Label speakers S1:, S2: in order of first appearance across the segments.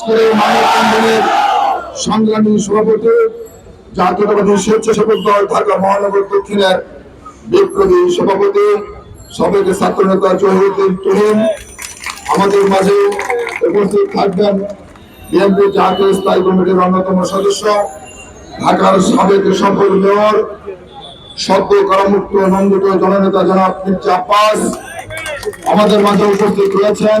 S1: বন্ধনের সংগ্রামী সভাপতি, জাতীয়তাবাদী স্বেচ্ছাসেবক দল ঢাকা মহানগর দক্ষিণের বিপ্লবী সভাপতি সাবেক ছাত্র নেতা জহিরুদ্দিন তুহিন, আমাদের মাঝে উপস্থিত থাকবেন বিএনপি জাতীয় স্থায়ী কমিটির অন্যতম সদস্য, ঢাকার সাবেক সফল মেয়র, সদ্য কারামুক্ত নন্দিত জননেতা জনাব মির্জা আব্বাস। আমাদের মাঝে উপস্থিত রয়েছেন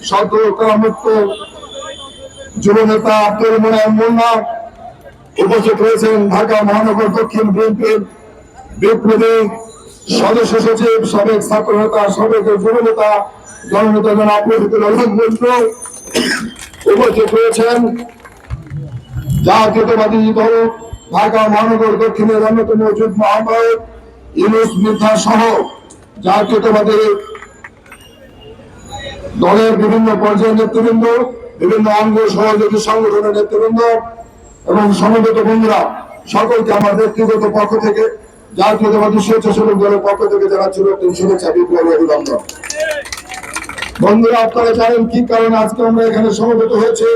S1: সদ্য কারামুক্ত যুব নেতা আব্দুল মোনায়েম মোল্লা উপস্থিত রয়েছেন ঢাকা মহানগর দক্ষিণ বিএনপির বিপ্লবী সদস্য সচিব, সাবেক ছাত্র নেতা সাবেক যুব নেতা জননেতা জনাব রফিকুল আলম মন্ত্র উপস্থিত রয়েছেন জাতীয়তাবাদী দল ঢাকা মহানগর দক্ষিণের অন্যতম যুগ্ম আহ্বায়ক ইউনুস মির্জা সহ জাতীয়তাবাদী দলের বিভিন্ন পর্যায়ের নেতৃবৃন্দ, বিভিন্ন অঙ্গ সহযোগী সংগঠনের নেতৃবৃন্দ এবং সমবেত বন্ধুরা, সকলকে আমার ব্যক্তিগত পক্ষ থেকে, জাতীয়তাবাদী স্বেচ্ছাসেবক দলের পক্ষ থেকে জানাচ্ছিল শুভেচ্ছা বিপ্লবী অভিনন্দন। বন্ধুরা, আপনারা জানেন কি কারণে আজকে আমরা এখানে সমবেত হয়েছে?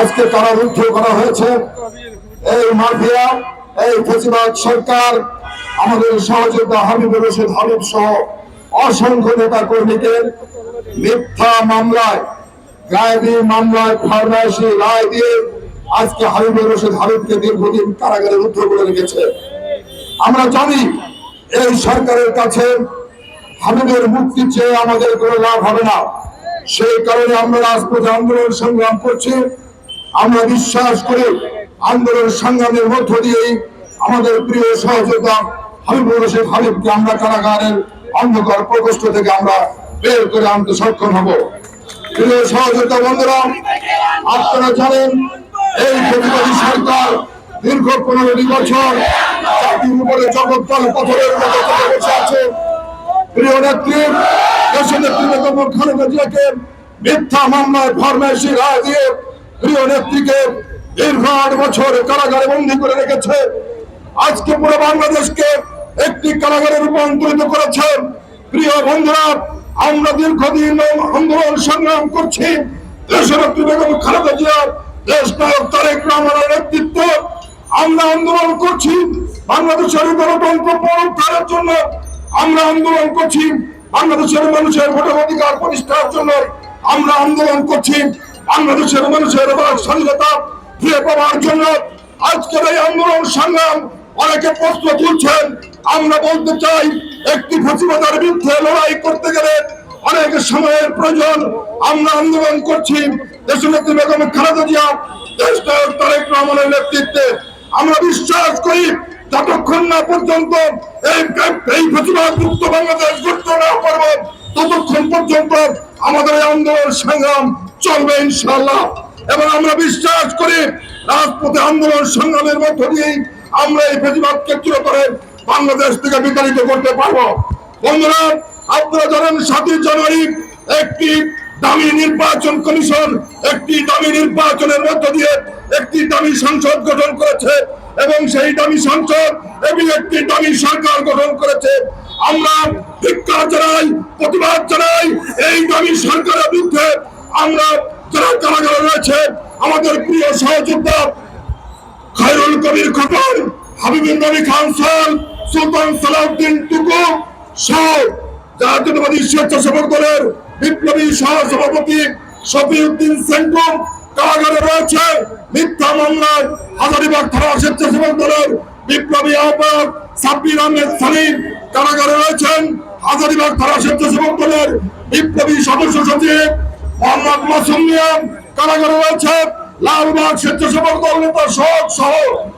S1: আজকে কারারুদ্ধ করা হয়েছে? এই মাফিয়া, এই ফেসিবাদ সরকার, আমাদের সহযোগিতা হাবিবুর রশিদ হাবিব সহ অসংখ্য নেতা কর্মীকে মিথ্যা মামলায়, গায়েবী মামলায় ফার্মাসি রায় দিয়ে আজকে হাবিবুর রশিদ হাবিবকে দীর্ঘদিন কারাগারে রুদ্ধ করে রেখেছে। আমরা জানি এই সরকারের কাছে হাবিবের মুক্তি চেয়ে আমাদের কোনো লাভ হবে না। সেই কারণে আমরা রাজপথে আন্দোলন সংগ্রাম করছি। আমরা বিশ্বাস করি আন্দোলন সংগ্রামের মধ্য দিয়েই আমাদের প্রিয় সহযোগিতা হাবিবুর রশিদ হাবিবকে আমরা কারাগারের অন্ধকার প্রকোষ্ঠ থেকে আমরা বের করে আনতে সক্ষম হব। সহযোগিতা বন্ধুরা, আপনারা জানেন, এই প্রতিবাদী সরকার দীর্ঘ পনেরোটি বছর জাতির উপরে জগৎতল পাথরের মতো বসে আছে। প্রিয় নেত্রী, দেশের নেত্রী বেগম খালেদা জিয়াকে মিথ্যা মামলায় ফরমাইশি রায় দিয়ে প্রিয় নেত্রীকে দীর্ঘ আট বছর কারাগারে বন্দী করে রেখেছে। আজকে পুরো বাংলাদেশকে একটি কারাগারে রূপান্তরিত করেছে। প্রিয় বন্ধুরা আমরা দীর্ঘদিন আন্দোলন সংগ্রাম করছি। দেশের নেত্রী বেগম খালেদা জিয়ার দেশ নায়ক তারেক রহমানের নেতৃত্ব আমরা আন্দোলন করছি। বাংলাদেশের গণতন্ত্র জন্য আমরা আন্দোলন করছি। বাংলাদেশের মানুষের প্রতিষ্ঠার জন্য আমরা আন্দোলন করছি। বাংলাদেশের মানুষের স্বাধীনতা ফিরে পাওয়ার জন্য আজকের এই আন্দোলন সংগ্রাম অনেকে প্রশ্ন তুলছেন। আমরা বলতে চাই একটি ফাঁসিবাদার বিরুদ্ধে লড়াই করতে গেলে অনেক সময়ের প্রয়োজন। আমরা আন্দোলন করছি। দেশনেত্রী বেগম খালেদা জিয়া দেশ তারেক রহমানের নেতৃত্বে। আমরা বিশ্বাস করি, যতক্ষণ না পর্যন্ত এই এই প্রতিবাদ মুক্ত বাংলাদেশ গঠন না করব ততক্ষণ পর্যন্ত আমাদের এই আন্দোলন সংগ্রাম চলবে ইনশাআল্লাহ। এবং আমরা বিশ্বাস করি, রাজপথে আন্দোলন সংগ্রামের মধ্য দিয়েই আমরা এই প্রতিবাদকে চিরতরে বাংলাদেশ থেকে বিতাড়িত করতে পারব। বন্ধুরা, আপনারা জানেন সাতই জানুয়ারি একটি দামি নির্বাচন কমিশন, একটি দামি নির্বাচনের মধ্য দিয়ে একটি দামি সংসদ গঠন করেছে এবং সেই দামি সংসদ এবং একটি দামি সরকার গঠন করেছে। আমরা ভিক্ষা জানাই, প্রতিবাদ জানাই, এই দামি সরকারের বিরুদ্ধে আমরা যারা কারাগারে রয়েছে, আমাদের প্রিয় সহযোদ্ধা খায়রুল কবির খতন হাবিবুর নবী খান সাল সুলতান সালাউদ্দিন টুকু সহ জাতীয়তাবাদী স্বেচ্ছাসেবক দলের বিপ্লবী সহ সভাপতি শফিউদ্দিন সেন্টু কারাগারে রয়েছে। মিথ্যা মামলায় হাজারিবাগ থানা স্বেচ্ছাসেবক দলের বিপ্লবী আহ্বায়ক সাব্বির আহমেদ সালিম কারাগারে রয়েছেন। হাজারিবাগ থানা স্বেচ্ছাসেবক দলের বিপ্লবী সদস্য সচিব মোহাম্মদ মাসুম মিয়া কারাগারে রয়েছে। লালবাগ স্বেচ্ছাসেবক দল নেতা সহ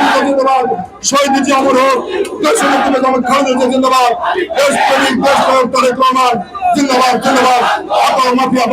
S1: স্বেচ্ছাসেবক জিন্দাবাদ। শহীদ জি অমর হোক, দেশ নেত্রী বেগম খালেদা জিন্দাবাদ। দেশ প্রেমিক, দেশ নায়ক তারেক জিন্দাবাদ জিন্দাবাদ। আপার মাফিয়া